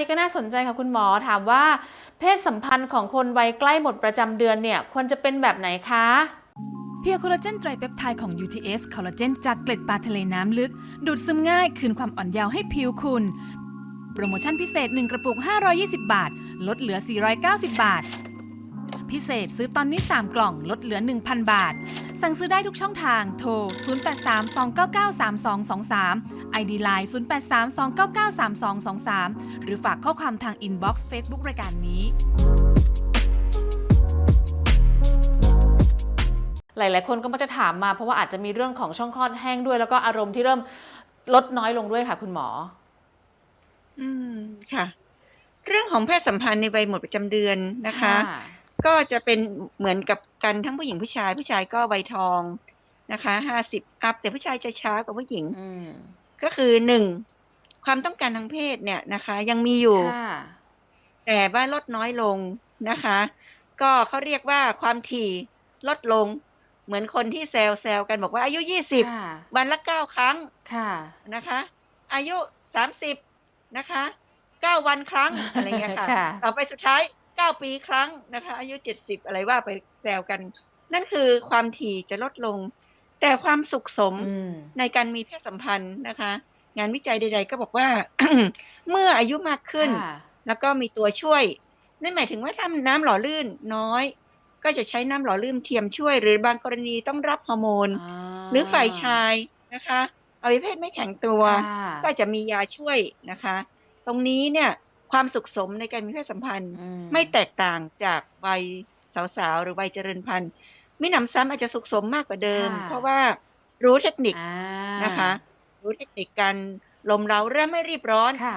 นี้ก็น่าสนใจค่ะคุณหมอถามว่า เพศสัมพันธ์ของคนวัยใกล้หมดประจำเดือนเนี่ยควรจะเป็นแบบไหนคะเพียร์โคลลาเจนไตรเปปไทด์ของ UTS คอลลาเจนจากเกล็ดปลาทะเลน้ำลึก ดูดซึมง่ายคืนความอ่อนเยาว์ให้ผิวคุณ โปรโมชั่นพิเศษ 1 กระปุก 520 บาท ลดเหลือ 490 บาท พิเศษซื้อตอนนี้ 3 กล่องลดเหลือ 1,000 บาท สั่งซื้อได้ทุกช่องทาง โทร 0832993223 ID Line 0832993223 หรือฝากข้อความทางอินบ็อกซ์เฟซบุ๊กรายการนี้ หลาย ๆ คนก็มักจะถามมาเพราะว่าอาจจะมีเรื่องของช่องคลอดแห้งด้วย แล้วก็อารมณ์ที่เริ่มลดน้อยลงด้วยค่ะ คุณหมอ อืมค่ะ เรื่องของเพศสัมพันธ์ในวัยหมดประจำเดือนนะคะ ก็จะเป็นเหมือนกับ กันทั้งผู้หญิงผู้ชายผู้ชายก็วัยทองนะคะห้าสิบอัพแต่ผู้ชายจะช้ากว่าผู้หญิงอืมก็คือหนึ่งความต้องการทางเพศเนี่ยนะคะ ยังมีอยู่ค่ะแต่ว่าลดน้อยลงนะคะ ก็เขาเรียกว่าความถี่ลดลง เหมือนคนที่แซวแซวกันบอกว่าอายุยี่สิบค่ะวันละเก้าครั้งค่ะนะคะ อายุสามสิบนะคะเก้าวันครั้งอะไรเงี้ยค่ะค่ะต่อไปสุดท้าย เก้าปีครั้งนะคะ อายุเจ็ดสิบอะไรว่าไปแซวกัน นั่นคือความถี่จะลดลง แต่ความสุขสมอืมในการมีเพศสัมพันธ์นะคะ งานวิจัยใดๆก็บอกว่า เมื่ออายุมากขึ้นค่ะแล้วก็มีตัวช่วย นั่นหมายถึงว่าถ้าน้ำหล่อลื่นน้อย ก็จะใช้น้ำหล่อลื่นเทียมช่วย หรือบางกรณีต้องรับฮอร์โมน หรือฝ่ายชายนะคะอวัยวะเพศไม่แข็งตัวค่ะก็จะมียาช่วยนะคะ ตรงนี้เนี่ย ความสุขสมในการมีเพศสัมพันธ์อืไม่แตกต่างจากวัยสาวๆ หรือวัยเจริญพันธุ์มิหนำซ้ำอาจจะสุขสมมากกว่าเดิมค่ะเพราะว่ารู้เทคนิคอ่านะคะ รู้เทคนิคการลมเราเริ่มไม่รีบร้อนค่ะ